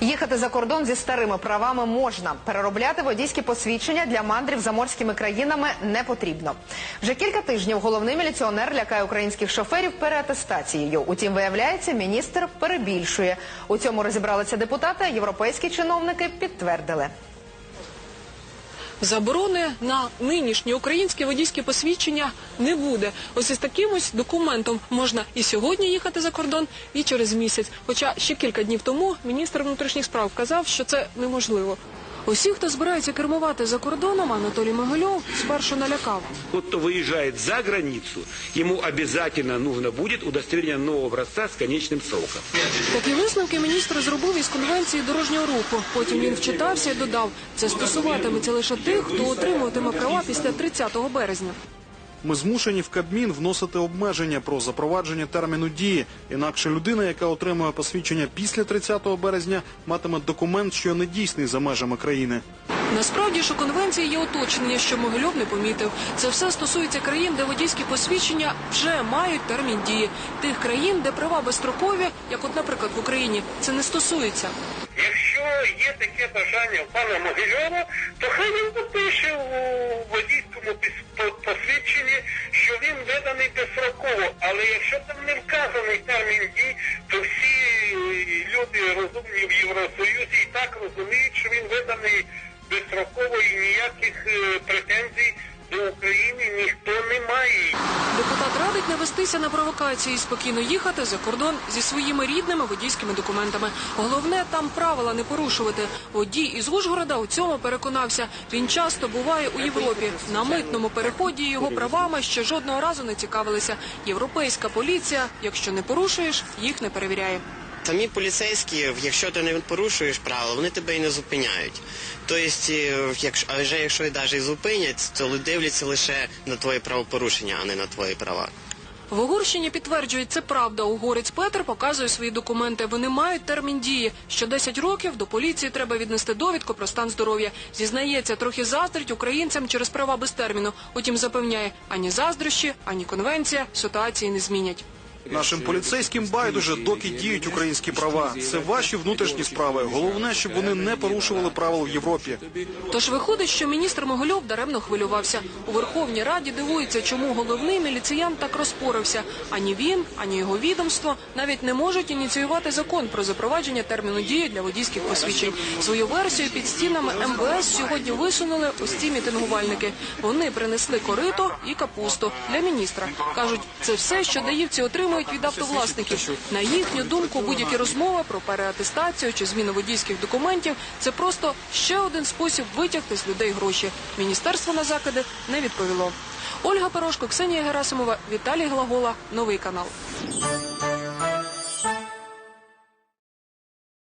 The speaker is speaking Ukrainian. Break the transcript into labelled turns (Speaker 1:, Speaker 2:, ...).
Speaker 1: Їхати за кордон зі старими правами можна. Переробляти водійські посвідчення для мандрів заморськими країнами не потрібно. Вже кілька тижнів головний міліціонер лякає українських шоферів переатестацією. Утім, виявляється, міністр перебільшує. У цьому розібралися депутати. а Європейські чиновники підтвердили.
Speaker 2: Заборони на нинішнє українське водійське посвідчення не буде. Ось із таким ось документом можна і сьогодні їхати за кордон, і через місяць. Хоча ще кілька днів тому міністр внутрішніх справ казав, що це неможливо. Усі, хто збирається кермувати за кордоном, Анатолій Могильов спершу налякав.
Speaker 3: Тот, хто виїжджає за границю, йому обязательно нужно буде удостовірення нового образця з конечним сроком.
Speaker 2: Такі висновки міністр зробив із конвенції дорожнього руху. Потім він вчитався і додав, це стосуватиметься лише тих, хто отримуватиме права після 30 березня.
Speaker 4: Ми змушені в Кабмін вносити обмеження про запровадження терміну дії. Інакше людина, яка отримує посвідчення після 30 березня, матиме документ, що не дійсний за межами країни.
Speaker 2: Насправді ж у конвенції є уточнення, що Могильов не помітив. Це все стосується країн, де водійські посвідчення вже мають термін дії. Тих країн, де права безстрокові, як от, наприклад, в Україні, це не стосується.
Speaker 5: Якщо є таке бажання в пана Могильова, то хай він допише у водійському піс- по- посвідченні, що він виданий безстроково. Але якщо там не вказаний термін дій, то всі е, люди розумні в Євросоюзі і так розуміють, що він виданий безстроково і ніяких е, претензій
Speaker 2: вестися на провокації спокійно їхати за кордон зі своїми рідними водійськими документами. Головне там правила не порушувати. Водій із Ужгорода у цьому переконався. Він часто буває у Європі. На митному переході його правами ще жодного разу не цікавилися. Європейська поліція, якщо не порушуєш, їх не перевіряє.
Speaker 6: Самі поліцейські, якщо ти не порушуєш правила, вони тебе і не зупиняють. Тобто, е, якщо, а вже якщо і навіть зупинять, то дивляться лише на твої правопорушення, а не на твої права.
Speaker 2: В Угорщині підтверджують, це правда. Угорець Петр показує свої документи. Вони мають термін дії. Що 10 років до поліції треба віднести довідку про стан здоров'я. Зізнається, трохи заздрить українцям через права без терміну. Утім, запевняє, ані заздрощі, ані конвенція ситуації не змінять.
Speaker 4: Нашим поліцейським байдуже, доки діють українські права. Це ваші внутрішні справи. Головне, щоб вони не порушували правил в Європі.
Speaker 2: Тож виходить, що міністр Могильов даремно хвилювався. У Верховній Раді дивується, чому головний міліціян так розпорився. Ані він, ані його відомство навіть не можуть ініціювати закон про запровадження терміну дії для водійських посвідчень. Свою версію під стінами МВС сьогодні висунули ось ці мітингувальники. Вони принесли корито і капусту для міністра. кажуть, це все, що даївці отримують від автовласників. На їхню думку, будь-які розмови про переатестацію чи зміну водійських документів це просто ще один спосіб витягти з людей гроші. Міністерство на закиди не відповіло. Ольга Порошко, Ксенія Герасимова, Віталій Глагола, новий канал.